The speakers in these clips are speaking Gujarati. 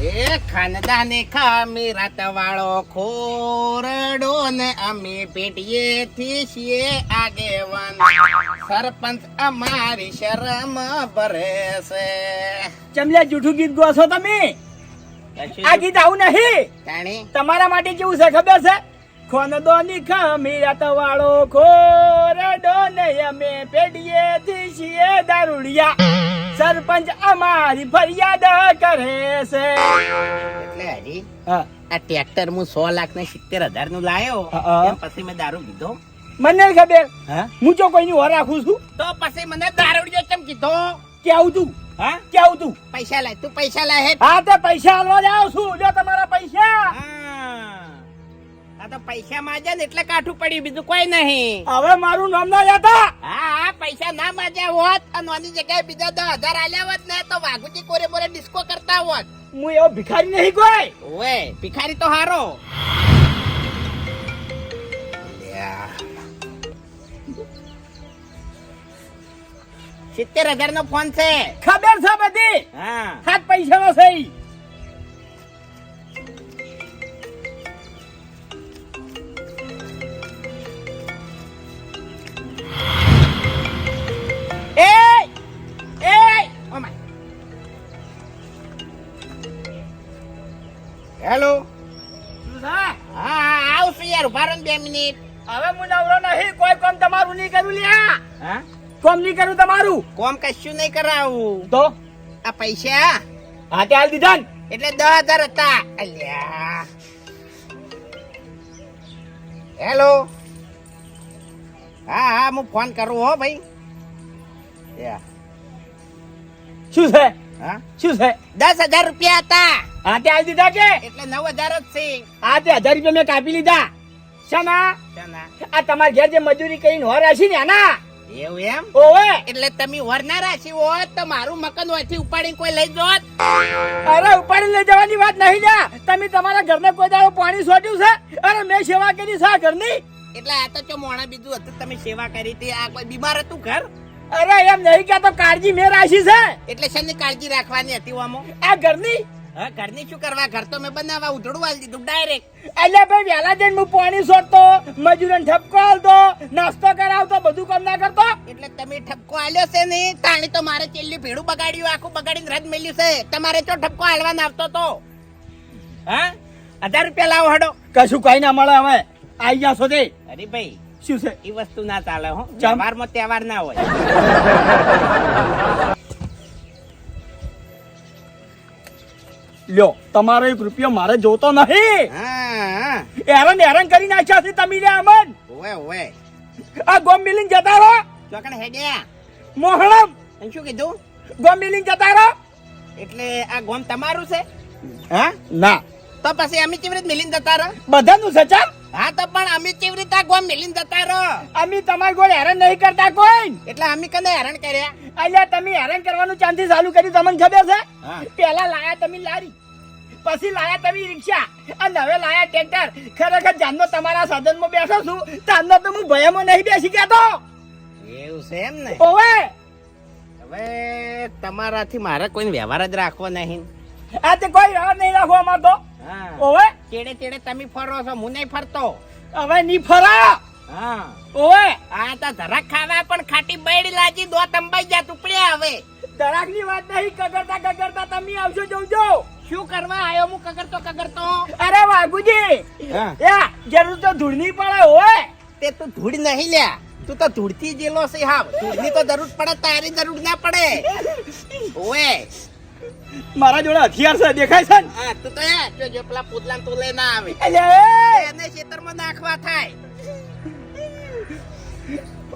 એ ખાનદાની ખામી રાત વાળો ખોરડો ને અમે પેટીએ થી છીએ આગેવાન. સરપંચ અમારી શરમ ભરે છે ચમલે જૂઠું ગીત ગો છો તમે? આ ગીત આવું નહીં. તમારા માટે કેવું છે ખબર છે? ખામી રાત વાળો ખોરડો ને અમે પેટીએ થી છીએ દારૂડિયા. સરપંચ અમારી ફરિયાદ કરે છે. એટલે હરી હા, આ ટ્રેક્ટર હું સો લાખ ને સિત્તેર હજારનું લાયો પછી મેં દારૂ પીધો. મને ખબર. હું? જો કોઈની ઓર રાખું છું? તો પછી મને દારૂડિયો કેમ કીધો? કેવું તું? હા? કેવું તું? પૈસા લાય તું પૈસા લાય હે હા તે પૈસા આલવા જાવ છું. જો તમારા પૈસા. હા. આ તો પૈસા માં ને એટલે કાઠું પડ્યું બીજું કોઈ નહીં. હવે મારું નામ ના જાતા હા પૈસા ના માજ્યા હોત અને આની જગ્યાએ બીજા દસ હજાર આલ્યા હોત ને તો વાઘુજી કોરે મોરે ડિસ્કો કરતા હોત. હું એવો ભિખારી નહીં કોઈ. ઓએ ભિખારી તો હારો. સિત્તેર હજાર નો ફોન છે. ખબર છે બધી? હા. સાત પૈસા નો છે ઈ. એ Oh my. હેલો શું છે? હા આવશું યાર ઊભા રહો બે મિનિટ. હવે હું નવરો નહીં કોઈ કામ તમારું નહીં કરું લ્યા. હા? કોમ નહીં કરું તમારું. કોમ કશું નહીં કરાવું. તો? આ પૈસા? હાથે હાલ દીધા? એટલે દસ હજાર હતા. અલ્યા. હેલો હા હા હું ફોન કરું હો ભાઈ. શું છે? હા શું છે? દસ હજાર રૂપિયા હતા. હાથે હાલ દીધા કે? એટલે નવ હજાર જ છે. હાથે હજાર રૂપિયા મેં કાપી લીધા. શાના? શાના? આ તમારા ઘેર જે મજૂરી કરીને હોર હશે ને આના? એવું એમ? ઓવે. એટલે તમે હોર ના રાશી હોત તો મારું મકાન હોયથી ઉપાડીને કોઈ લઈ જોત. અરે ઉપાડી લઈ જવાની વાત નહીં જા. તમે તમારા ઘરને કોઈ દાડો પાણી સોટ્યું છે? અરે મેં સેવા કરી છે આ ઘરની. એટલે આ તો ચો મોણા બીજું હતું તમે સેવા કરી હતી. આ કોઈ બીમાર હતું ઘર? અરે એમ નહીં કે તો કાળજી મેં રાખી છે. એટલે શેની કાળજી રાખવાની હતી આમાં આ ઘરની? હા ઘરની શું કરવા? ઘર તો મેં બનાવવા ઉધડું આલી દીધું ડાયરેક્ટ એટલે ભાઈ વહેલા જઈને હું પાણી છોડતો મજૂરને ઠપકો આલતો નાસ્તો કરાવતો બધું કામ ના કરતો. એટલે તમે ઠપકો આલ્યો છે ને તાણી તો મારે ચેલ્લી ભેડું બગાડ્યું આખું બગાડીને રદ મેલ્યું છે. તમારે તો ઠપકો હાલવાના આવતો તો? હા? હજાર રૂપિયા લાવો હડો. કશું કઈ ના મળે હવે. આઈ ગયા સુધી અરે ભાઈ શું છે? એ વસ્તુ ના ચાલે હો? તહેવારમાં તહેવાર ના હોય. લ્યો તમારો એક રૂપિયો મારે જોતો નહીં. હેરાન હેરાન કરી નાખ્યા છે તમે અમન. ઓએ ઓએ આ ગોમ મિલિંગ જતા રહો. ચોકણ હેડ્યા મોહણમ શું કીધું? ગોમ મિલિંગ જતા રહો. એટલે આ ગોમ તમારું છે? હા? ના. તો પછી અમે કેવી રીતે મિલિંગ જતા રહો? બધાનું છે ચાલ હા તો પણ અમે કેવી રીતે ગોમ મિલીને જતા રહો? અમે તમારી ગોળ હેરાન નહીં કરતા કોઈ. એટલે અમે કને હેરાન કર્યા? અલ્યા તમે હેરાન કરવાનું ચાંદી ચાલુ કર્યું તમને ખબર છે. પેલા લાયા તમે લારી પછી લાયા તમે રિક્ષા અને હવે લાયા ટ્રેક્ટર ખરેખર જાનનો તમારા સાધનમાં બેસો છું તારનો તો હું ભયમાં નહીં બેસી ગયા એવું છે એમ ને? તો ઓવે. હવે તમારાથી મારે કોઈ વ્યવહાર જ રાખવો નહીં. આ તે કોઈ વ્યવહાર નહીં રાખો અમાર તો. ઓવે? ચેડે ચેડે તમે ફરો છો હું નહીં ફરતો. હવે ની ફરા હા. ઓવે? આ તો ધરાક ખાવા પણ ખાટી બૈડી લાજી દો તંબાઈ જા ટુકડ્યા હવે. દરાકની વાત નહીં કગરતા કગરતા તમે આવશો જોજો શું કરવા આવ્યો હું કગરતો કગરતો અરે વાઘુજી હા. યા જરૂર તો ધૂળની પડે ઓવે. તે તું ધૂળ નહીં લ્યા તું તો ધૂળથી જેલો છે હા. ધૂળની તો જરૂર પડે તારી જરૂર ના પડે. ઓએ મારા જોડે હથિયાર છે દેખાય છે ને? હા તું તો યા જો જો પેલા પૂતલાને તું લઈ ના આવે અલ્યા એને ખેતરમાં નાખવા થાય.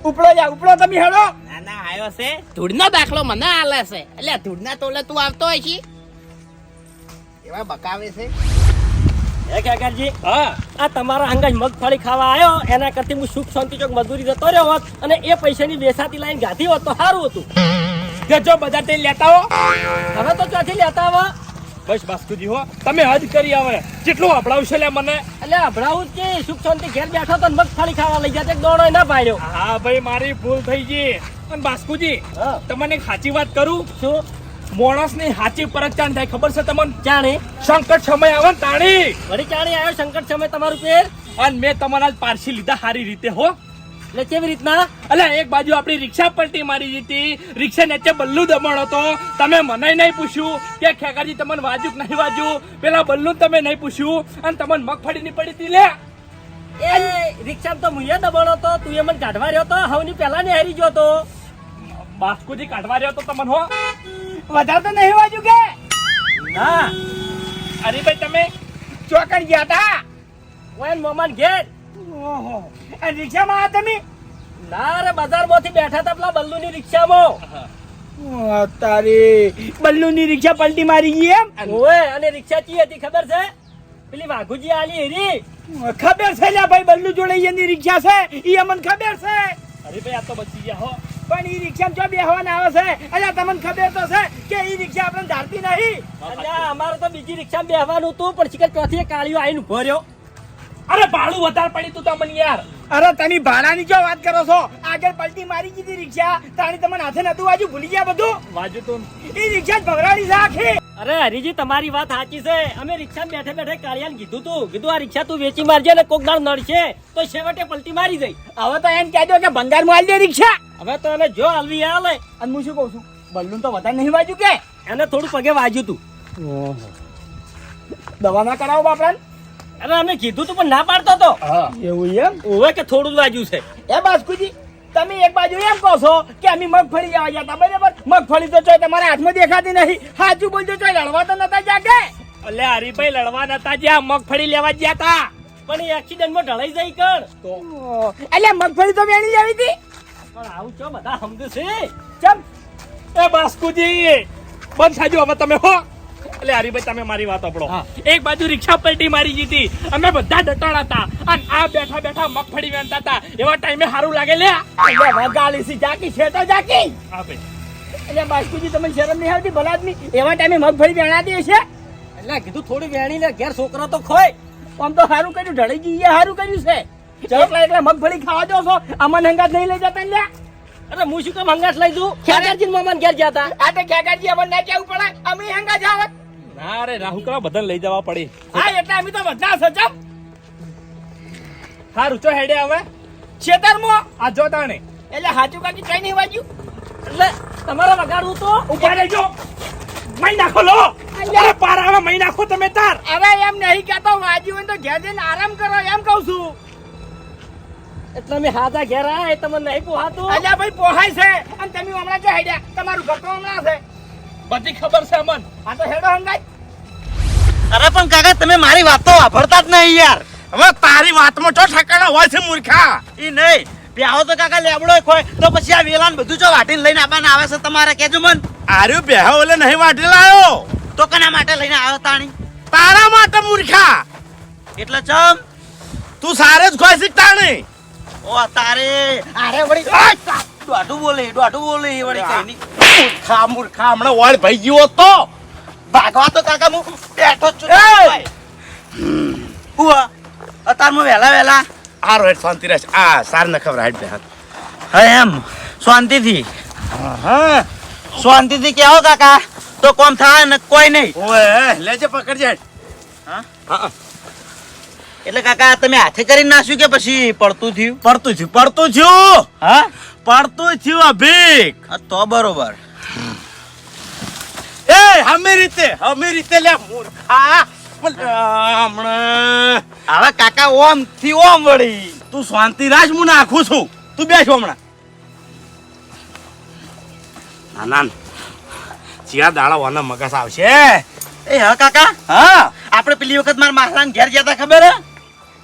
ઉપડો જા ઉપડો તમે હેડો. ના ના આયો છે. ધૂળનો દાખલો મને આલે છે. એટલે ધૂળના તોલે તું આવતો હોય છે એવા બકાવે છે. હે કાકાજી? હા. આ તમારા હંગાજ મગફળી ખાવા આવ્યો એના કરતી હું સુખ શાંતિ ચોક મજૂરી જતો રહ્યો હોત અને એ પૈસાની બેસાતી લાઈન ગાધી હોત તો સારું હતું. જજો બધા તે લેતા હો. હવે તો ક્યાંથી લેતા આવો બસ બાસ્કુજી હો તમે હદ કરી આવે જેટલું અભડાવશે લે મને. એટલે અભડાવું કે સુખ શાંતિ ઘેર બેઠો તો મગફળી ખાવા લઈ જાય દોડો ના પાડ્યો. હા ભાઈ મારી ભૂલ થઈ ગઈ. અને બાસ્કુજી તમને સાચી વાત કરું? શું? માણસની સાચી પરખ ચાણ થાય ખબર છે તમને? જાણે. સંકટ સમય આવે ને તાણી. વળી ચાણી આવ્યો સંકટ સમય તમારું પેર અને મેં તમારા જ પારસી લીધા સારી રીતે હો. એટલે કેવી રીતના? અલ્યા એક બાજુ આપણી રિક્ષા પલટી મારી દીધી. રિક્ષા નીચે બલ્લુ દમણ હતો. તમે મને નહીં પૂછ્યું કે ખેકાજી તમને વાજુ કે નહીં વાજુ? પેલા બલ્લુ તમે નહીં પૂછ્યું. અને તમને મગફળી ની પડી હતી લે. એ રિક્ષા તો મુયે દબાણો તો તું એ મને કાઢવા રહ્યો તો? હવની પહેલા ને હારી ગયો તો. બાસ્કુજી કાઢવા રહ્યો તો તમને હો. વધારે તો નહીં વાજુ કે? હા અરે ભાઈ તમે ચોકડ ગયા હતા ઓય મોમાન ઘેર. ઓહો. રિક્ષામાં આ તમે? ના રે બજારમાંથી બેઠા હતા પેલા બલ્લુની રિક્ષામાં. તારી બલ્લુની રિક્ષા પલટી મારી ગઈ એમ? ઓય અને રિક્ષા ચી હતી ખબર છે? પેલી વાઘુજી આલી હેરી. ખબર છે લ્યા ભાઈ બલ્લુ જોડે એની રિક્ષા છે? ઈ અમને ખબર છે. અરે ભાઈ આ તો બચી ગયા હો. પણ ઈ રિક્ષામાં જો બેહવાના આવે છે અલ્યા તમને ખબર તો છે કે ઈ રિક્ષા આપણે ધારતી નહીં. અલ્યા અમારે તો બીજી રિક્ષામાં બેહવાનું હતું પણ શિખર ચોથી કાળીઓ આવીને ઊભો રહ્યો. અરે ભાડું વધારે પડી તું તમને યાર. અરે તમે ભાડાની જો વાત કરો છો આગળ પલટી મારી દીધી રિક્ષા તાણી તમને હાથે નતું વાજુ ભૂલી ગયા બધું? વાજુ તો એ રિક્ષા જ ભગરાડી છે અરે હરીજી તમારી વાત સાચી છે. અમે રિક્ષા બેઠે બેઠે કાળિયાને કીધું તું કીધું આ રિક્ષા તું વેચી મારજે ને કોક દાળ નડશે તો છેવટે પલટી મારી જઈ હવે તો એમ કહેજો કે ભંગારમાં દે રિક્ષા. હવે તો એને જો હલવી હાલે. અને હું શું કહું છું? બલ્લુન તો વધારે નહીં વાજુ કે? એને થોડું પગે વાજ્યું તું. દવા ના કરાવો બાપરાન. અરે અમે કીધું તું પણ ના પાડતો તો. એવું એમ? ઓવે કે થોડું જ વાજ્યું છે. એ બાસ્કુજી તમે એક બાજુ એમ કહો છો કે અમે મગફળી લેવા ગયા હતા બરાબર? મગફળી તો ચોય તમારા હાથમાં દેખાતી નહીં. સાચું બોલજો ચોય લડવા તો નતા જાગે અલે હરીભાઈ લડવા નતા જ્યાં મગફળી લેવા ગયા હતા પણ એ એક્સિડન્ટમાં ઢળાઈ જાય કણ. એટલે મગફળી તો વેણી લેવી હતી? પણ આવું ચો બધા સમજુ છે. ચમ. એ બાસ્કુજી બંધ સાજુ હવે તમે હો. એટલે હરીભાઈ તમે મારી વાત સાંભળો. એક બાજુ રિક્ષા પલટી મારી ગઈ હતી અમે બધા ડટણ હતા. અને આ બેઠા બેઠા મગફળી વેણતા હતા. એવા ટાઈમે સારું લાગે લે. વગાડી સી જાકી છે તો જાકી. હા ભાઈ. એટલે બાસ્કુજી તમને શરમ નહીં આવતી? ભલા આદમી એવા ટાઈમે મગફળી વેણાતી છે એટલે કીધું થોડી વેણી ને ઘેર છોકરા તો ખોય. આમ તો સારું કર્યું ઢળી ગઈ સારું કર્યું છે. ચલો એકલા મગફળી ખાવા દો છો? અમન હંગાત નહીં લઈ જતા લ્યા અરે હું શું કામ હંગાસ લઈ દઉં? ખેગારજી મામાને ઘેર ગયા હતા આ તો ખેગારજી અમને ના કેવું પડે? અમે હંગા જાવત. ના રે રાહુ કરવા બધાને લઈ જવા પડી. હા એટલે અમે તો બધા સજમ. હા રૂચો હેડે હવે? છેતરમાં આ જો તાણે. એટલે હાચું કાકી કઈ નહીં વાજ્યું એટલે તમારે વગાડવું તો. ઊભા રહેજો. મહી નાખો લો. અરે પારામાં મહી નાખો તમે તાર. અરે એમ નહીં કહેતો વાજ્યું હોય તો ઘેર જઈને આરામ કરો એમ કહું છું. એટલે અમે હાથા ઘેર આયા એ તમને નહીં પોહાતું અલ્યા ભાઈ પોહાય છે. અને તમે હમણાં જો હેડ્યા? તમારું ઘટો તો હમણાં છે. બધી ખબર છે અમન. આ તો હેડો હંગાઈ અરે પણ કાકા તમે મારી વાત તો વાપરતા જ નહીં યાર. હવે તારી વાતમાં છો ઠકાણા હોય છે મૂર્ખા? ઈ નહીં. પ્યાવો તો કાકા લેબડો ખોય તો પછી આ વેલાન બધું જો વાટીને લઈને આવવાના આવે છે તમારે? કેજો મન. આર્યું બ્યાહો ઓલે નહીં વાટી લાયો. તો કના માટે લઈને આવ્યો તાણી? તારા માટે મૂર્ખા. એટલે ચમ? તું સારે જ ખોઈ શીખતા નહીં ઓ તારે. અરે વળી દોઢું બોલે દોઢું બોલે વળી કઈ નહીં. મૂર્ખા મૂર્ખા હમણાં વાળ ભાઈ ગયો તો ભાગવા તો કાકા હું બેઠો છું. એય! હુઆ અતારમાં વહેલા વહેલા. આ હેઠ શાંતિ રહેશે આ સાર ન ખબર હેઠ બેહા હા એમ. શાંતિથી. હા શાંતિથી કહેવો કાકા? તો કોમ થાય ને કોઈ નહીં. ઓય લેજે પકડજે. હા? હા. એટલે કાકા તમે હાથે કરી નાખ્યું કે પછી પડતું થયું? પડતું થયું. પડતું થયું. હા? પડતું થયું અભિક તો બરોબર. એ હમી રીતે હમી રીતે લે મૂર્ખા હમણાં. હવે કાકા ઓમથી ઓમ વળી. તું શાંતિ રાજ હું નાખું છું. તું બેસ હમણાં. ના ના ચિયા દાડા વાના મગસ આવશે. એ હા કાકા? હા. આપણે પેલી વખત મારા માસલાને ઘેર ગયા હતા ખબર હે?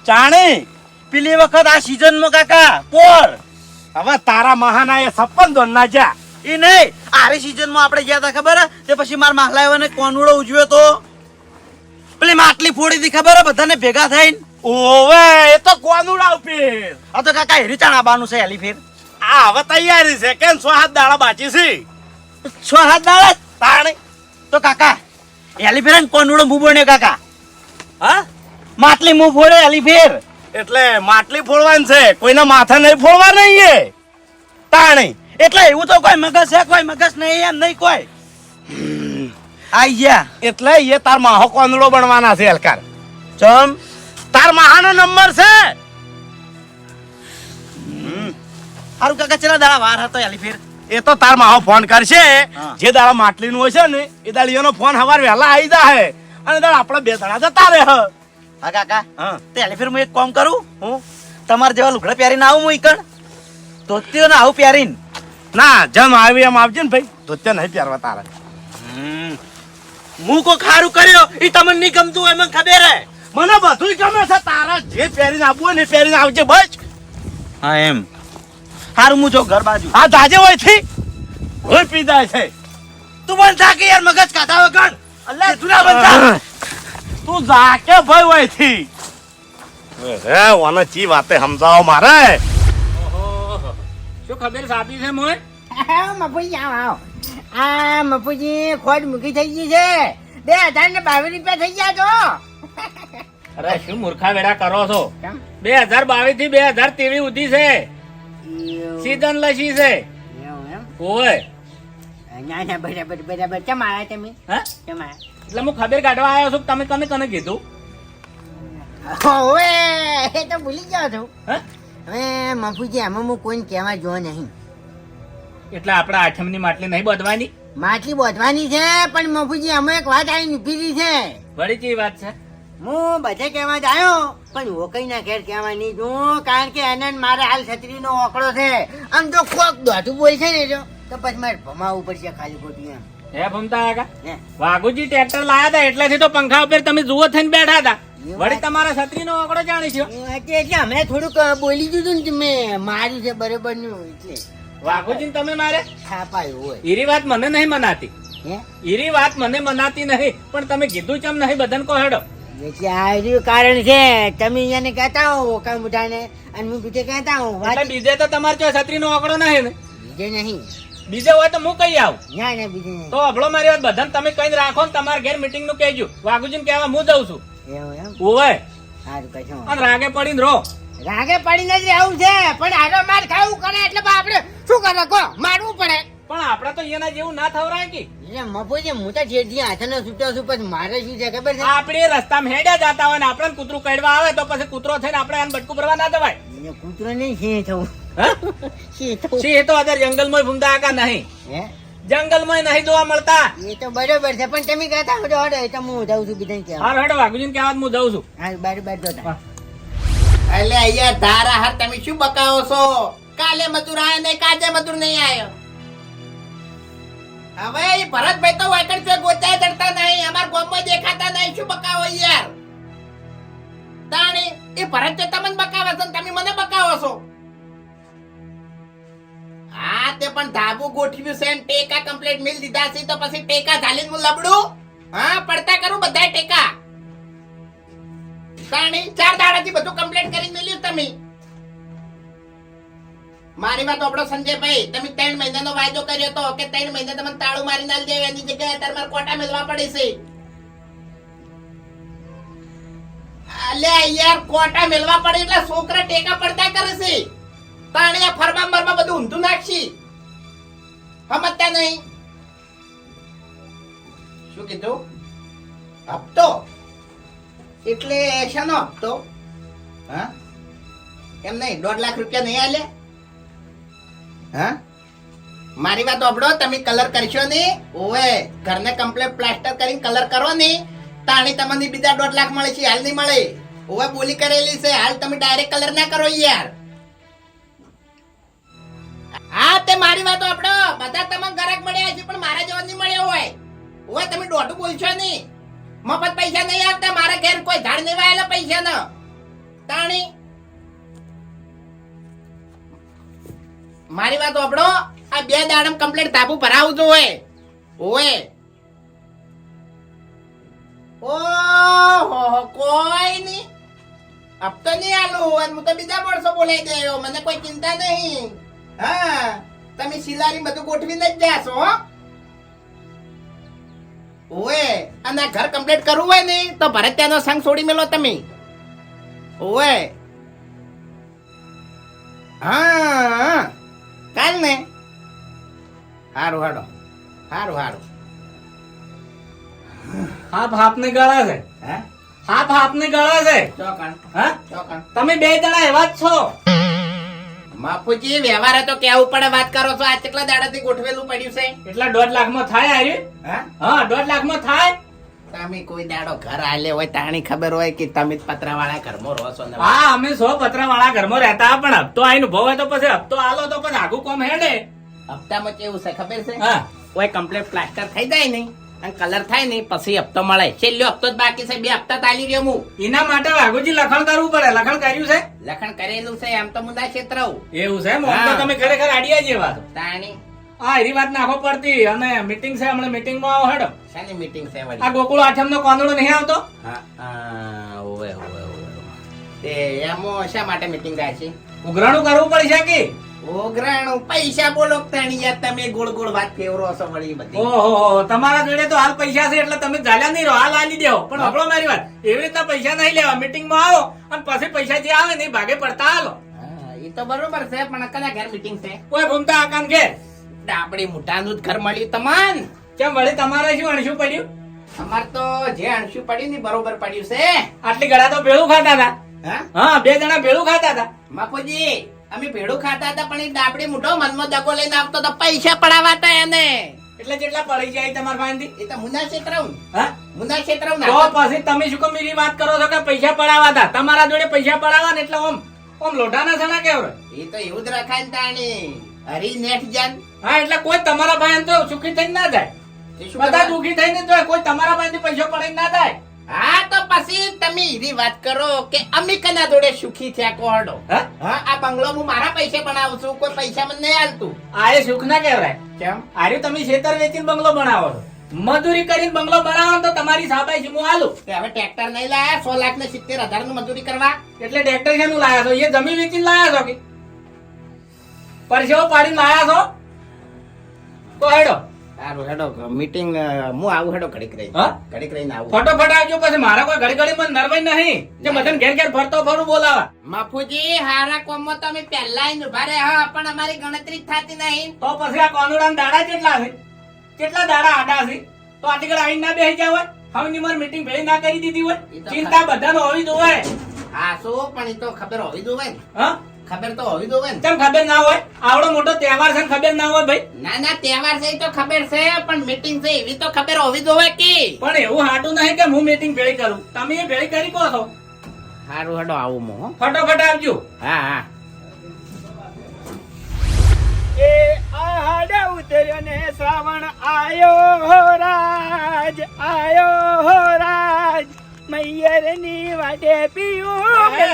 ચાણી પેલી વખત આ સિઝનમાં કાકા પોર. હવે તારા મહાના એ સપન દોન ના જા એ નહીં આરી સિઝનમાં આપણે ગયા હતા ખબર? તે પછી મારા માસલા એવાને કોનુડો ઉજવ્યો તો. પેલી માટલી ફોડી હતી ખબર બધાને ભેગા થઈને? ઓવે એ તો કોનુડા ઉપર. આ તો કાકા હેરી ચાણા બાનું છે હેલી ફેર. આ હવે તૈયારી છે કેમ સો હાથ દાડા બાચી છે? છ હાથ દાડા તાણે. તો કાકા હેલી ફેર કોનુડો મું કાકા. હા? માટલી મું ફોડે હેલી ફેર. એટલે માટલી ફોડવાની છે કોઈના માથા નહીં ફોડવા નહીં એ. તાણી. એટલે એવું તો કોઈ મગજ છે કોઈ મગજ નહીં એમ નહીં કોઈ. આઈ ગયા. એટલે એ તાર માહો કોંદડો બનવાના છે હલકાર ચમ? તાર માહાનો નંબર છે. હારું કાકા ચલા દાડા વાર હતો યાલી ફેર. એ તો તાર માહો ફોન કરશે. જે દાડા માટલીનું હોય છે ને એ દાડી એનો ફોન હવાર વહેલા આવી જાય અને દાડા આપણે બે દાડા જતા રહે. હ. હા કાકા. હા. તે ફેર હું એક કામ કરું. હું? તમારે જેવા લુગડા પહેરીને આવું હું ઈકણ. ધોતીઓ ને આવું પહેરીને. ના જેમ આવી એમ આવજે ને ભાઈ. ધોત્યા નહીં પહેરવા તારે. હું કો ખારું કર્યો એ તમને નહીં ગમતું હોય મને ખબર હે. મને બધું ગમે છે તારા જે પહેરીને આવવું હોય ને પહેરીને આવજે બસ. હા એમ. હારું હું જો ઘર બાજુ. આ તાજે હોયથી હોય પી જાય છે. તું બંધ થાકી યાર મગજ કાઢા વગર. અલ્લાહ તું ના બંધ. તું જાકે ભાઈ હોયથી હે ઓને ચી વાતે સમજાવો મારે? શું ખબર સાપી છે મોય? મફુજી આવ આવ. આ મફુજી ખોટ મૂકી થઈ ગઈ છે. બે હજાર ને બાવીસ રૂપિયા થઈ ગયા છો. અરે શું મૂર્ખા વેડા કરો છો? કેમ? બે હજાર બાવીસથી બે હજાર ત્રેવીસ સુધી છે. સીઝન લસી છે. એવું એમ? ઓય. ના ના બરાબર બરાબર. કેમ આવ્યા તમે? હા? કેમ આવ્યા? એટલે હું ખબર કાઢવા આવ્યો છું તમે તમે કને કીધું? હવે એ તો ભૂલી ગયો છું. હવે મફુજી આમાં હું કોઈને કહેવા જો નહીં. એટલે આપણે આઠમની માટલી નહીં બોધવાની? માટલી બોધવાની છે પણ મફુજી અમે એક વાત આવી નીકળી છે. વળી ચી વાત છે? હું બધે કહેવા જ આવ્યો પણ હું કઈ ના ઘેર કહેવા નહીં છું કારણ કે એને મારે હાલ છત્રીનો ઓકળો છે. આમ તો કોક દોઢું બોલશે ને જો તો. પછી મારે ભમાવવું પડશે ખાલી ખોટી એમ. હે ભમતા હે. વાઘુજી ટ્રેક્ટર લાયા હતા એટલેથી તો પંખા ઉપર તમે જુઓ થઈને બેઠા હતા. વળી તમારા છત્રીનો આંકડો જાણી છો એટલે અમે થોડુંક બોલી દીધું ને મેં માર્યું છે બરોબરનું એટલે વાઘુજી તમે મારે? છાપાયું હોય. એરી વાત મને નહીં મનાતી. હે? ઈરી વાત મને મનાતી નહીં પણ તમે કીધું ચમ નહીં બધાને કહો હેડો કારણ છે તમે અહીંયાને કહેતા હો ઓકા મુઠાને અને હું બીજે કહેતા હું બીજે તો તમારે છત્રી છત્રીનો આંકડો નહીં ને? બીજે નહીં. બીજે હોય તો હું કહી આવું. ના ના બીજું તો અભળો મારી વાત બધાને તમે કઈ રાખો ને તમારા ઘેર મીટિંગનું કહેજો. વાઘુજીને કહેવા હું જઉં છું. એવું એમ? ઓવે. અને રાગે પડીને રહો. રાગે પડીને જ રહેવું છે પણ આનો માર ખાવું કરે એટલે આપણે શું કરે કો મારવું પડે. પણ આપણે તો એના જેવું ના થવરાય કે. એટલે મફોજી હું તો જેઠી હાથનો છૂટો છું પછી મારે શું છે ખબર છે? આપણે રસ્તામાં હેડ્યા જતા હોય ને આપણે કૂતરું કડવા આવે તો પછી કૂતરો થઈને આપણે આને બટકું ભરવા ના દેવાય. કૂતરો નહીં સિંહ થવું? સિંહ તો અત્યારે જંગલમાં ઘૂમતા આકા નહીં જંગલમાં નહીં જોવા મળતા. એ તો બરોબર છે પણ તમે કહેતા હો હડો એ તો હું જાઉં છું બીજાને કહેવા. હાર હેડો વાઘુજીને કહેવા હું જાઉં છું. હા બાર બાર જોતા. એટલે અહીંયા ધારા હાર તમે શું બકાવો છો? કાલે મજૂર આયો નહીં કાજે મજૂર નહીં આયો? હવે એ ભરતભાઈ તો વાકડ છે ગોચાય ચડતા નહીં અમાર ગોમમાં દેખાતા નહીં શું બકાવો યાર? તાણી એ ભરત છે તમને બકાવે છે તમે મને બકાવો છો? હા, તે પણ ધાબુ ગોઠવ્યું છે ને ટેકા કમ્પ્લીટ મિલ દીધા છે, તો પછી ટેકા ઝાલી હું લબડું? હા, પડતા કરું બધાય ટેકા. તાણી ચાર દાડાથી બધું કમ્પ્લીટ કરી મેલ્યું તમે. મારી વાત આપણો સંજયભાઈ, તમે ત્રણ મહિનાનો વાયદો કર્યો તો કે ત્રણ મહિના તમને તાળું મારી ના દેવ એની જગ્યાએ અત્યારે મારે કોટા મેળવા પડે છે. અલે યાર, કોટા મેળવા પડે એટલે છોકરા ટેકા પડતા કરે છે. તાણે આ મરમા બધું ઊંધું નાખશી. સમજતા નહીં? શું કીધું? હપ્તો? એટલે શાનો હપ્તો? હા? એમ નહીં, દોઢ લાખ રૂપિયા નહીં આલે? હા? મારી વાત ઓબડો તમે કલર કરશો નહીં? ઓવે, ઘરને કમ્પ્લેટ પ્લાસ્ટર કરીને કલર કરો નહીં. તાણી તમને બીજા દોઢ લાખ મળે છે, હાલ નહીં મળે. ઓવે, બોલી કરેલી છે, હાલ તમે ડાયરેક્ટ કલર ના કરો યાર. હા, તે મારી વાત આપડો. બધા તમને ગ્રાહક મળ્યા છે પણ મારા જેવા નહીં મળ્યો હોય. ઓવે તમે દોઢું બોલશો નહીં. મફત પૈસા નહીં આવતા, મારા ઘેર કોઈ ધાડ નહીં વાયેલા પૈસા નો તાણી. મારી વાત આપડો. આ બે દાડમ કમ્પ્લીટ ધાબુ ભરાવું જોઈએ ઓએ ઓહો, કોઈ નહીં. હપ્તો નહીં આલું હું તો બીજા માણસો બોલાઈ ગયો મને કોઈ ચિંતા નહીં. હા તમે શિલારી બધું ગોઠવીને જ જાશો હો. ઓએ અને ઘર કમ્પ્લીટ કરવું હોય ને તો ભરત ત્યાંનો સંગ છોડી મેલો તમે. ઓએ હા કાલ ને. હારું હાડો હારું હારું. હાફ હાફ ને ગળા છે. હે? હાફ હાફ ને ગળા છે. ચોકણ. હા? ચોકણ. તમે બે જણા એવા જ છો. બાપુજી વ્યવહાર તો કેવું પડે વાત કરો છો. આ કેટલા દાડાથી ગોઠવેલું પડ્યું છે? એટલા દોઢ લાખમાં થાય આર્યું હા? હા દોઢ લાખમાં થાય. તમે કોઈ દાડો ઘર આલે હોય તાણી ખબર હોય કે તમે પતરા વાળા ઘર ઘરમાં રહો છો ને? હા અમે સો પતરા વાળા ઘરમાં રહેતા પણ હપ્તો આઈ ભવ હોય તો પછી હપ્તો આલો તો પછી આગું કોમ હેડે. હપ્તામાં કેવું છે ખબર છે? હા. કોઈ કમ્પ્લેટ પ્લાસ્ટર થઈ જાય નહીં? અને કલર થાય ને પછી હપ્તો મળે. છેલ્લો હપ્તો જ બાકી છે બે હપ્તા તાલી રહ્યો હું એના માટે વાઘુજી લખણ કરવું પડે. લખણ કર્યું છે? લખણ કરેલું છે એમ તો મુદા ક્ષેત્ર એવું છે? તો તમે ખરેખર આડિયા જેવા તાણી. હા એની વાત નાખો પડતી. અને મીટિંગ છે હમણાં મીટિંગમાં આવો હેડો. શાની મીટિંગ છે આ વળી ગોકુળ આઠમ નો કોંદડો નહીં આવતો? હા હા ઓવે ઓવે ઓવે તે એમાં શા માટે મીટિંગ થાય છે? ઉઘરાણું કરવું પડશે કે? ઓગરાણું પૈસા બોલો તાણી તમે ગોળ ગોળ વાત ફેવરો છો વળી બધી. ઓહો તમારા જોડે તો હાલ પૈસા છે એટલે તમે ચાલ્યા નહીં રહો. હાલ આલી દેવો. પણ આપણો મારી વાત. એવી રીતના પૈસા નહીં લેવા. મીટિંગ આવો અને પછી પૈસા જે આવે ને ભાગે પડતા હાલો. એ તો બરોબર છે પણ કના ઘર મીટિંગ છે. કોઈ ભૂમતા આકાન ઘેર. આપણી મોટાનું જ ઘર મળ્યું તમાન. કેમ વળી તમારે શું અણશું પડ્યું? અમાર તો જે અણસ્યું પડ્યું ને બરોબર પડ્યું છે. આટલી ગળા તો ભેળું ખાતા હતા. હા? હા બે જણા ભેળું ખાતા હતા. બાપુજી અમે ભેડું ખાતા હતા પણ એ દાપડી મોટો મનમાં દગો લઈને આવતો તો પૈસા પડાવા હતા એને. એટલે જેટલા પડી જાય તમારા પાસેથી એ તો મુના ક્ષેત્ર હા? મુના ક્ષેત્ર તો પછી તમે શું કામ એવી વાત કરો છો કે પૈસા પડાવા હતા તમારા જોડે પૈસા પડાવા ને એટલે ઓમ ઓમ લોઢાના સણા કેવડે? એ તો એવું જ રખાય ને તાણી. હરી નેઠ જાન. હા એટલે કોઈ તમારા ભાઈ તો સુખી થઈને ના જાય. બધા? દુખી થઈને કોઈ તમારા ભાઈ પૈસા પડીને ના જાય. હા તો પછી તમે એવી વાત કરો કે અમે કના જોડે સુખી થયા કોડો હા? આ બંગલો હું મારા પૈસે બનાવું છું કોઈ પૈસા મને નહીં આલતું આ એ સુખ ના કહેવાય. કેમ? આર્યું તમે ખેતર વેચીને બંગલો બનાવો મજૂરી કરીને બંગલો બનાવો તો તમારી સાબાઈ હું આલું હવે ટ્રેક્ટર નહીં લાયા સો લાખ ને સિત્તેર હજારનું મજૂરી કરવા? એટલે ટ્રેક્ટર શેનું લાયા છો? એ જમીન વેચીને લાયા છો કે? પરસેવો પાડીને લાયા છો? તો હેડો. સારું હેડો મીટિંગ હું આવું હેડો ઘડીક રહી ઘડીક રહીને આવું. ફટોફટ આવજો પછી મારા કોઈ ઘડી ઘડી મને નરવાઈ નહીં. જે બધાને ઘેર ઘેર ફરતો ફરું બોલાવા. માફુજી હારા કોમો તમે અમે પહેલા ઊભા રહ્યા પણ અમારી ગણતરી થતી નહીં. તો પછી આ કોનુડાના દાડા કેટલા છે? કેટલા દાડા આડા છે? તો આટલી ઘડી આઈને ના બેસી જાવ હોય? હવે મારી મીટિંગ ભેળી ના કરી દીધી હોય? ચિંતા બધાનો હોવી જોઈએ. હા શું? પણ એ તો ખબર હોવી જોવાય ને. હા? ખબર તો હોવી જોવે ને. કેમ ખબર ના હોય? આવડો મોટો તહેવાર છે ને ખબર ના હોય ભાઈ? ના ના તહેવાર છે એ તો ખબર છે પણ મીટિંગ છે એવી તો ખબર હોવી જોવે કે? પણ એવું હાટું નહીં કે હું મીટિંગ ભેળી કરું. તમે એ ભેળી કરી કહો છો. હારું હડો આવું હું. ફટાફટ ફટોફટ આવજો. હા હા. એ આહાડે ઉતર્યો ને શ્રાવણ આયો હો રાજ આયો હો રાજ. મૈયરની વાટે પીયું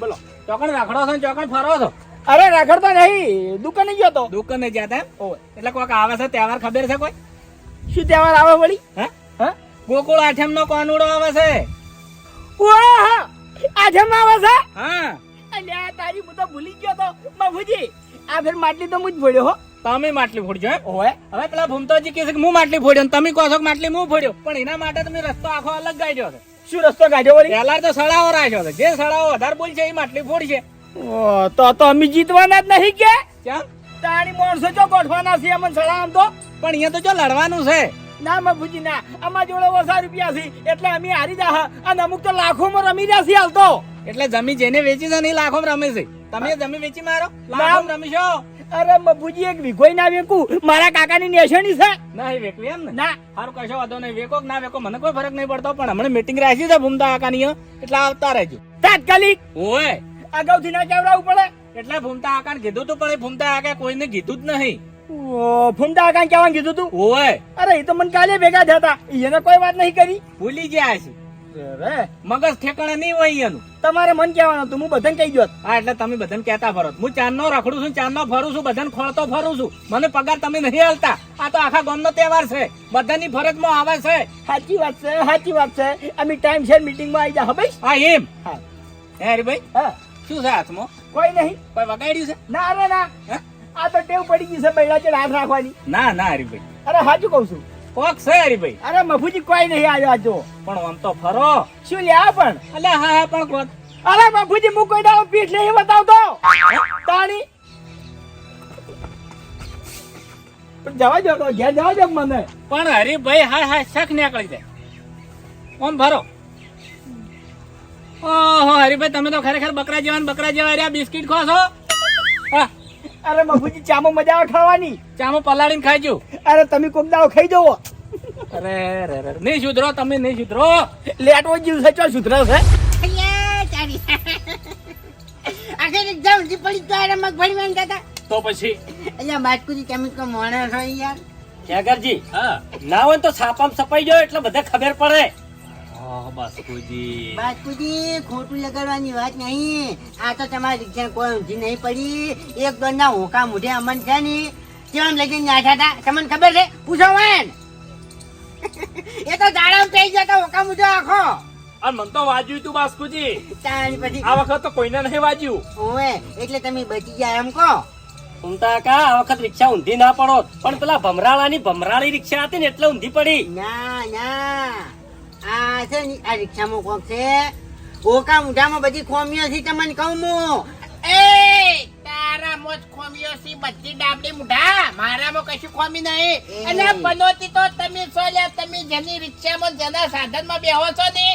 બોલો ચોકણ રાખડો છો ચોકણ ફરો છો? અરે રાખડતો નહીં. દુકાને ગયો તો. દુકાને એમ? ઓય. એટલે કોક આવે છે તહેવાર ખબર છે કોઈ? શું તહેવાર આવે વળી? હે? હા? ગોકુળ આઠમ નો કોનુડો આવે છે. વાહ! આઠમ આવે છે? હા. અલ્યા તારી હું તો ભૂલી ગયો તો. બાબુજી આ ફેર માટલી તો હું જ ભોળ્યો હો. તમે માટલી ફોડજો એમ? હોય હવે પેલા ભૂમતાજી કહે છે કે હું માટલી ફોડ્યો તમે કહો છો કે માટલી હું ફોડ્યો? પણ એના માટે તમે રસ્તો આખો અલગ ગાડ્યો છે. શું રસ્તો કાઢ્યો વળી? પેલા તો સડાવો રાખ્યો છે. જે સડાવો વધારે બોલશે એ માટલી ફોડશે. તો તો અમે જીતવાના જ નહીં કે? કેમ તાણી માણસો ચો ગોઠવાના છે અમને આમ તો. પણ અહીંયા તો જો લડવાનું છે. ના મફુજી ના. અમાર જોડે ઓછા રૂપિયા છે. એટલે અમે હારી જા અને અમુક તો લાખોમાં રમી રહ્યા છે હાલ તો. એટલે જમી જેને વેચી છે ને એ લાખો રમે છે. તમે જમી વેચી મારો. લાખો રમીશો. અરે મફુજી એક વિઘોઈ ના વેકું. મારા કાકાની નેશણી છે. ના એ વેકવી એમ ને? ના. સારું કશો વાંધો નહીં. વેકો કે ના વેકો મને કોઈ ફરક નહીં પડતો પણ હમણાં મીટિંગ રાખી છે ભૂમતા કાકાની એટલે આવતા રહેજો. તાત્કાલિક. ઓય. અગાઉથી ના કેવડાવું પડે. એટલે ભૂમતા આકાર કીધું તું પણ એ ભૂમતા આકાર કોઈને કીધું જ નહીં. ઓ, ફૂમતા કાકા કેવાનું કીધું તું? ઓય. અરે એ તો મને કાલે ભેગા થયા હતા. એને કોઈ વાત નહીં કરી. ભૂલી ગયા છે. મગજ ઠેકાણે નહીં હોય અહીંયાનું તમારે મન કહેવાનું હતું હું બધાને કહી દોત હા એટલે તમે બધાને કહેતા ફરો. હું ચાંદનો રખડું છું ચાંદનો ફરું છું બધાને ખોળતો ફરું છું. મને પગાર તમે નહીં હાલતા આ તો આખા ગામનો તહેવાર છે. બધાની ફરજમાં આવે છે. સાચી વાત છે સાચી વાત છે. અમે ટાઈમ શેર મીટિંગમાં આવી જા ભાઈ? હા એમ? હા. હે હરીભાઈ? હા. શું છે હાથમાં? કોઈ નહીં. કોઈ વગાડ્યું છે? ના રે ના? આ તો ટેવ પડી ગઈ છે બૈરા ચડ હાથ રાખવાની. ના ના હરીભાઈ. અરે સાચું કહું છું. કોક છે હરીભાઈ અરે મફુજી કોઈ નહીં આવ્યો આજો પણ આમ તો ફરો. શું લ્યા પણ? અલે હા હા પણ કોક. અરે મફુજી હું કોઈ દાડો પીઠ નહીં બતાવતો. તાણી. પણ જવા જો ઘેર જવા જો મને? પણ હરીભાઈ હાય હાય શક નીકળી જાય. ઓમ ભરો ઓહો હરીભાઈ તમે તો ખરેખર બકરા જેવા બકરા જેવા રહ્યા. બિસ્કિટ ખો છો? હા, અરે બાપુજી ચામો મજા આવે ખાવાની. ચામો પલાળીને ખાજો અરે તમે કોક દાવ ખાઈ જવો અરે રે રે નહીં સુધરો તમે નહીં સુધરો. લેટવો જીવ છે ચો સુધરો છે? અલ્યા તારી આખી રિક્ષા ઊંધી પડી તો આરે તો પછી? અહીંયા માટકુજી તમે તો મોણા છો યાર. ખેગરજી હા. ના હોય તો સાપામ સપાઈ જાય એટલે બધા ખબર પડે. ઓહ બાસ્કુજી. બાજકુજી ખોટું લગાડવાની વાત નહીં. આ તો તમારી રીક્ષા કોઈ ઊંધી નહીં પડી. એક દોડ ના હોકા મુઢે અમન છે ને કેમ લગીને નાખ્યા હતા? તમને ખબર છે? પૂછો એ તો દાડામાં પેઈ જતો હોકા મુઢો આખો. આ મન તો વાજ્યું તું બાસ્કુજી. તાણી પછી આ વખત તો કોઈને નહીં વાજ્યું. ઓવે એટલે તમે બચી ગયા એમ કહો. ઉમતા કા આ વખત રિક્ષા ઊંધી ના પડો પણ પેલા ભમરાળાની ભમરાળી રિક્ષા હતી ને એટલે ઊંધી પડી. ના ના. આ છે ને આ રિક્ષામાં કોક છે. ઓકા મુઢામાં બધી ખોમીઓ છે તમને કહું હું. એ તારા મોજ ખોમીઓ છે બધી ડાબડી મુઢા. મારામાં કશું ખોમી નહીં. અને બનોતી તો તમે છો લ્યા તમે જેની રિક્ષામાં જેના સાધનમાં બેહો છો ને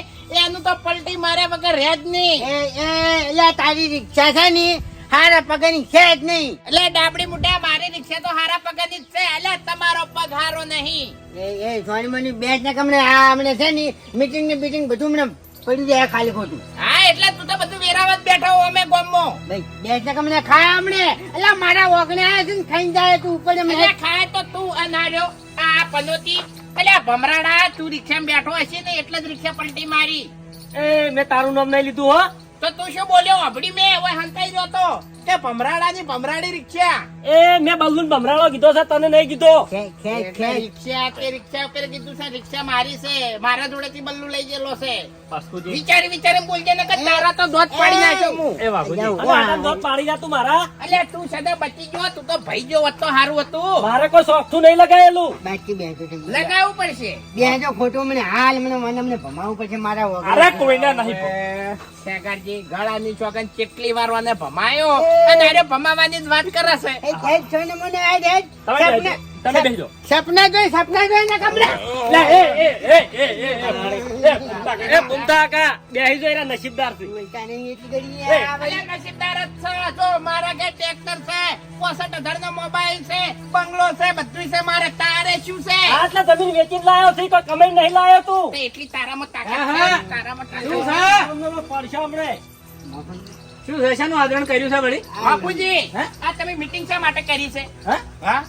એનું તો પલટી માર્યા વગર રહે જ નહીં. એ એ એટલે તારી રિક્ષા છે ને હારા પગની છે જ નહીં. એટલે ડાબડી મુઢા મારી રિક્ષા તો હારા પગની જ છે. એટલે તમારો પગ હારો નહીં. એ એ સોની મની બેચ ને કમને આ અમને છે ને મીટિંગ ને બીટિંગ બધું મને પડી જાય ખાલી ખોટું. હા એટલે તું તો બધું વેરાવત બેઠો હો અમે ગોમો. ભાઈ બેચ ને કમને ખાય હમણે એટલે મારા ઓગણે આ છે ને ખાઈ જાય તું ઉપર એટલે ખાય તો તું અનાર્યો આ પનોતી. એટલે ભમરાડા તું રિક્ષામાં બેઠો હશે ને એટલે જ રિક્ષા પલટી મારી. એ મેં તારું નામ નહીં લીધું હો. તો તું શું બોલ્યો? અભડી મેં હવે હંતાઈ જતો કે ભમરાડાની ભમરાડી રિક્ષા. એ મેં બલ્લુન ભમરાડો કીધો છે તને નહીં કીધો. રિક્ષા કે રિક્ષા ઉપર કીધું છે રિક્ષા મારી છે મારા જોડેથી બલ્લુ લઈ ગયેલો છે. વિચારી વિચારી બોલજે ને કે તારા તો દોત પાડી નાખ્યો હું. એ અને દોત પાડી જા તું મારા. એટલે તું સદા બચી ગયો તું તો ભાઈ ગયો હોત તો સારું હતું. મારે કોઈ શોખતું નહીં લગાયેલું. બાકી બેસો લગાવવું પડશે. બેસો ખોટું મને હાલ મને મને મને ભમાવવું પડશે મારા વગર. અરે કોઈને નહીં શેખરજી ગળાની ચોકન કેટલી વાર મને ભમાયો અને અરે ભમાવાની જ વાત કરે છે. એ ખેંચ મને આ દેખ. સપના- તમે બેસજો સપના જોઈ સપના જોઈ ને કમરે લે, એ, એ, એ, એ, એ, એ, એ કા બેહી જો એના નસીબદાર છે. બોલતા નહીં એટલી ઘડી આ નસીબદાર જ છે જો મારા કે ટ્રેક્ટર છે પોસઠ હજાર નો મોબાઈલ છે બંગલો છે બધું છે મારે તારે શું છે? આટલા જમીન વેચીને લાયો છે કોઈ કમાઈ નહીં લાયો તું. એટલી તારામાં તાકાત. તારામાં શું છે? તમને પડશે હમણે. શું છે? શાનું આદરણ કર્યું છે વળી? બાપુજી આ તમે મીટિંગ શા માટે કરી છે? હા? હા?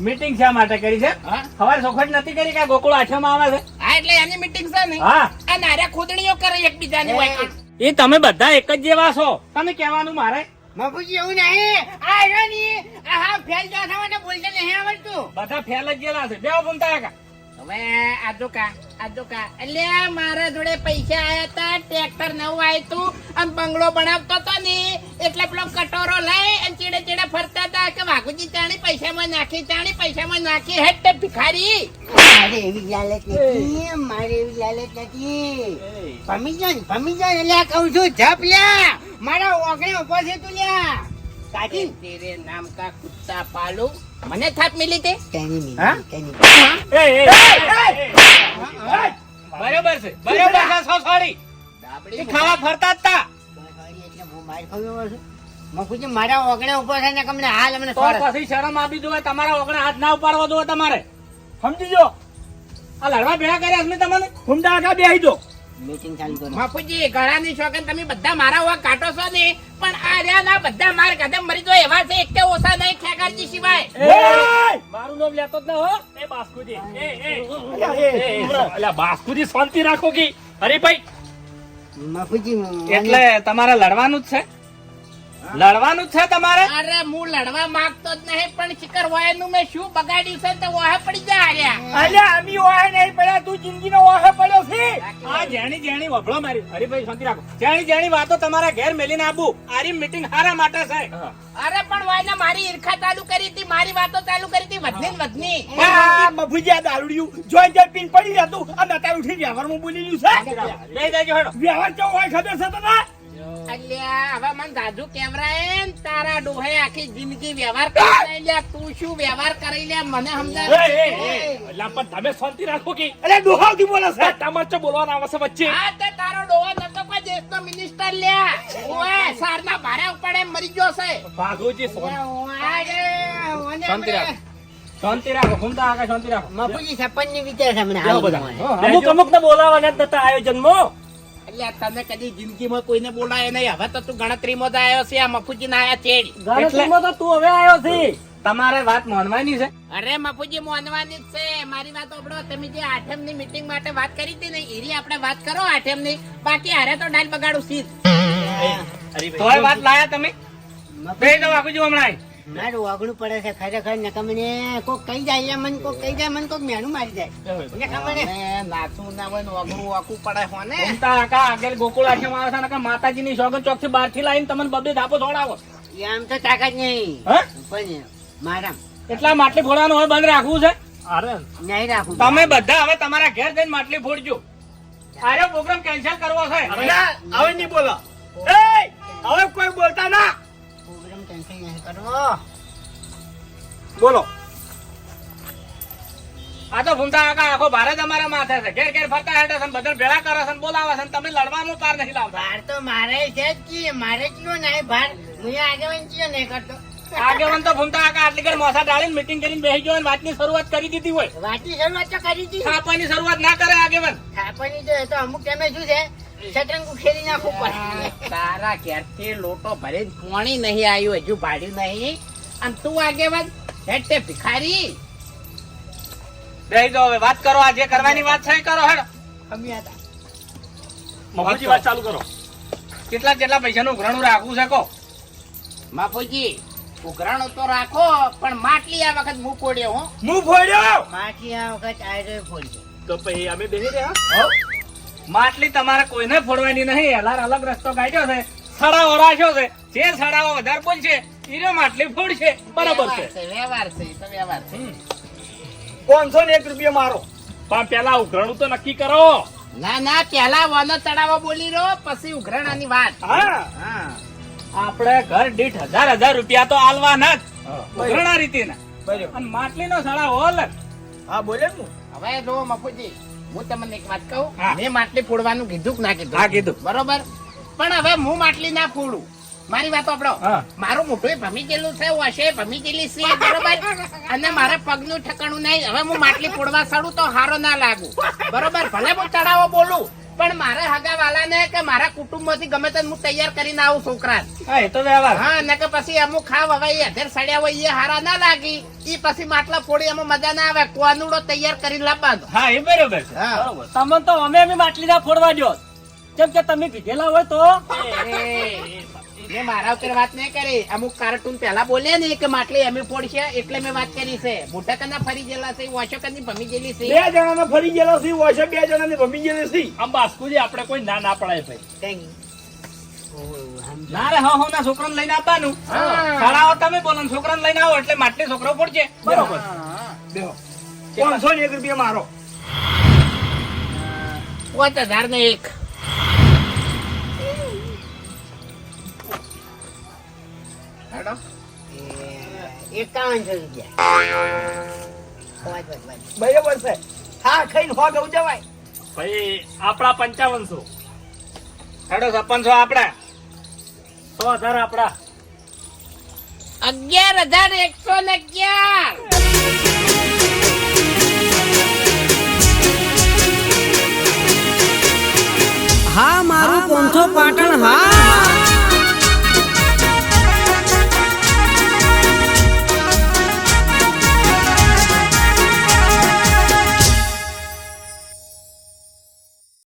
મીટિંગ શા માટે કરી છે? હા? સવારે સોખટ નથી કરી કે ગોકુળ આઠમાં આવે છે? હા એટલે એની મીટિંગ છે ને? હા. આ નાર્યા ખોદણીઓ કરે એકબીજાની એ. એ તમે બધા એક જ જેવા છો. તમે કહેવાનું મારે? બાપુજી એવું નહીં. આ રહ્યો ની. આ હા ફેલ જો થવા બોલતે નહીં આવડતું. બધા ફેલ જ જેવા છે. બેવ ભૂમતા કાકા હવે આ કા કા. અલ્યા મારા જોડે પૈસા આયા તા ટ્રેક્ટર નવું આવ્યું તું અને બંગલો બનાવતો તો ને એટલે પેલો કટોરો લઈ અને ચીડે ચીડે ફરતા હતા કે વાઘુજી ચાણી પૈસામાં નાખી ચાણી પૈસામાં નાખી હેટ તે ભિખારી. મારે એવી લાલચ નથી મારે એવી લાલચ નથી. ભમી જાય ને ભમી જાય એટલે કહું છું જપ લ્યા. મારા ઓગણે ઊભો છે તું લ્યા. કાઢી તેરે નામ કા કુત્તા પાલુ મને થાપ મિલી તે કેની મિલી હા? તેની એ, એ. બરોબર છે બરોબર છે સો સોરી એ ખાવા ફરતા હતા એટલે હું માર ખાવ્યો છું મફુજી મારા ઓગણે ઊભો છે ને કમને હાલ અમને તો પછી શરમ આપી દો તમારા ઓગણે હાથ ના ઉપાડવા દો તમારે સમજી જો આ લડવા ભેળા કર્યા અમે તમને ઘૂમતા આગા બેહી જો મીટિંગ ચાલુ કરો બાપુજી ગળાની શોખન તમે બધા મારા હોવા કાઢો છો ને? પણ આ રહ્યા ના બધા માર કદમ મરી જો એવા છે એક કે ઓછા નહીં ખેગારજી સિવાય! મારું નામ લેતો જ ન હો. એ બાસ્કુજી. એ એ. અલ્યા, બાસ્કુજી શાંતિ રાખો કે. અરે ભાઈ બાપુજી એટલે તમારે લડવાનું જ છે? લડવાનું છે તમારે? અરે હું લડવા માંગતો જ નહીં પણ શિકર વાયનું મેં શું બગાડ્યું છે? તો વાહે પડી જા હાર્યા અલ્યા અમી ઓહે નહીં પડ્યા તું જિંદગીનો ઓહે પડ્યો છે. આ જેણી જેણી વભળો મારી. હરીભાઈ શાંતિ રાખો. જેણી જેણી વાતો તમારા ઘેર મેલીને આબુ આરી મીટિંગ હારા માટે છે. અરે પણ વાયને મારી ઈર્ખા ચાલુ કરી હતી મારી વાતો ચાલુ કરી હતી વધની વધની. હા મફુજી આ દારૂડિયું જોઈ જોઈ પીન પડી જતું અને અત્યારે ઉઠી વ્યવહારમાં બોલી રહ્યું છે. જાજો હેડો. વ્યવહાર કેવો હોય ખબર છે તને? અલ્યા હવે મને દાદુ કેવરાય તારા ડોહે આખી જિંદગી વ્યવહાર કરી લે તું શું વ્યવહાર કરી લે મને સમજાય એ, એ, એ, એટલે પણ તમે શાંતિ રાખો કે? અરે ડોહાવથી બોલે છે તમારે તો બોલવાના આવે છે વચ્ચે. હા તે તારો ડોહો નતો કોઈ દેશનો મિનિસ્ટર લ્યા ઓએ સારના ભારે ઉપાડે મરી ગયો છે. ભાગોજી શાંતિ શાંતિ રાખો. શાંતિ રાખો ઘૂમતા આગળ શાંતિ રાખો. મફુજી સપનની વિચાર છે મને જાઓ હાલ બધા. જોવાય. હા, અમુક અમુક ને બોલાવાના જ નતા આયોજનમાં. એટલે તને કદી જિંદગીમાં કોઈને બોલાય નહીં. હવે તો તું ગણતરીમાં જ આવ્યો છે આ મફુજી ના આયા ચેડ ગણતરીમાં તો તું હવે આવ્યો છે. તમારે વાત માનવાની છે? અરે મફુજી મોનવાની જ છે. મારી વાત ઓબળો તમે જે આઠમની મીટિંગ માટે વાત કરી હતી ને એરી આપણે વાત કરો આઠમની બાકી હારે તો ડાલ બગાડું સીધ. તોય વાત લાયા તમે? બે તો વાગુજી હમણાં મારું વાગડું પડે છે ખરેખર ને મને કોક કહી જાય મને કોક કહી જાય મને કોક મેણું મારી જાય. ને ખબર નાચું ના હોય ને વગરું વાકું પડે હો ને. કાકા આગળ ગોકુળ આશ્રમ આવે છે ને માતાજી માતાજીની સોગન ચોકથી બહારથી લાવીને તમને બબે ધાપો દોડાવો એમ તો તાકાત નહીં. પણ મારા એટલા માટલી ફોડવાનું હોય બંધ રાખવું છે? અરે. નહીં રાખવું તમે બધા હવે તમારા ઘેર જઈને માટલી ફોડજો. આરે પ્રોગ્રામ કેન્સલ કરવો છે. હવે નહીં બોલો. એ! હવે કોઈ બોલતા ના. બોલો. આ તો ભૂમતા કાકા આખો ભારત અમારા માથે છે. ઘેર ઘેર ફરતા હેઠે છે બધા ભેળા કરે છે બોલાવે છે તમે લડવાનું પાર નથી લાવતા. ભાર તો મારે છે જ કી મારે કયો નહીં ભાર. હું આગેવાન કયો નહીં કરતો? આગેવાન તો ભૂમતા કાકા આટલી ઘર મોસા ડાળીને મીટિંગ કરીને બેસી ગયો અને વાતની શરૂઆત કરી દીધી હોય. વાતની શરૂઆત તો કરી દીધી. થાપાની શરૂઆત ના કરે આગેવાન. થાપાની તો તો અમુક ટાઈમે શું છે શતરંગ ઉખેરી નાખવું પડે તારા ઘેરથી લોટો ભરીને પોણી નહીં આવ્યું હજુ ભાડ્યું નહીં. અને તું આગેવાન હેઠે ભિખારી. બેસી જાઓ હવે વાત કરો આ કરવાની વાત છે કરો હેડો. અમે હતા મફુજી વાત ચાલુ કરો. કેટલા કેટલા પૈસાનું ઉઘરાણું રાખવું છે કો માફુજી ઉઘરાણું તો રાખો પણ માટલી આ વખત હું પોડ્યો હું. હું ફોડ્યો? માટલી આ વખત આયરો તો પછી અમે બેસી રહ્યા? માટલી તમારે કોઈને ફોડવાની નહીં. એલાર અલગ રસ્તો કાઢ્યો છે. સડાવો રાખ્યો છે. જે સડાવો વધારે બોલશે ઈરો માટલી ફોડશે. બરાબર છે. વ્યવહાર છે તો વ્યવહાર છે. પાંચસો ને એક રૂપિયા મારો. પણ પેલા ઉઘરણું તો નક્કી કરો. ના ના પેલા વનો ચડાવવા બોલી રહ્યો પછી ઉઘરાણાની વાત. હા. હા. આપણે ઘર દીઠ હજાર હજાર રૂપિયા તો આલવાના જ. ઉઘરણા રીતેના. અને માટલી નો સડાવો અલગ. હા બોલે હું. હવે જો મફુજી હું તમને એક વાત કહું? મેં માટલી ફોડવાનું કીધું કે ના કીધું? હા, કીધું. બરોબર? પણ હવે હું માટલી ના ફોડું. મારી વાત આપડો મારું મોટું ભમી ગયેલું છે હશે ભમી ગયેલી છે બરોબર? અને મારા પગનું ઠકાણું નહીં. હવે હું માટલી ફોડવા સડું તો હારો ના લાગુ. બરોબર? ભલે હું ચડાવો બોલું. પણ મારે હગા વાલાને કે મારા કુટુંબમાંથી ગમે તે હું તૈયાર કરીને આવું છોકરા હા એ તો વ્યવહાર. હા ને કે પછી અમુક ખાવ હવે એ અધેર સડ્યા હોય એ હારા ના લાગી. એ પછી માટલા ફોડી એમાં મજા ના આવે કોનુડો તૈયાર કરીને લાવવાનો. હા એ બરોબર છે. હા. તમને તો અમે બી માટલી ના ફોડવા દો કેમ કે તમે પીધેલા હોય તો. મેં મારા ઉપર વાત નહીં કરી. અમુક કાર્ટૂન પહેલા બોલ્યા ને કે માટલી અમે ફોડશે એટલે મેં વાત કરી છે. મોટા કના ફરી ગયેલા છે વોશો કની ભમી ગયેલી બે છે જણાને ફરી ગયેલા છે વોશો બે જણાને ભમી ગયેલી છે. આમ બાસ્કુજી આપણે કોઈ ના ના પડાય ભાઈ. કઈ. ના રે હા ના છોકરાને લઈને આવવાનું. હા. શાળાઓ તમે બોલો છોકરા છોકરાને લઈને આવો એટલે માટલી છોકરો પડશે બરોબર. પાંચસો ને એક રૂપિયા મારો. પાંચ હજાર ને એક. હેડો. એકાવનસો રૂપિયા. બરાબર છે. હા ખાઈને ભાઈ આપણા પંચાવનસો. હેડો છપ્પનસો આપણા. સો હજાર આપડા અગિયાર હજાર એકસો ને અગિયાર. હા મારું પોંથો પાટણ હા.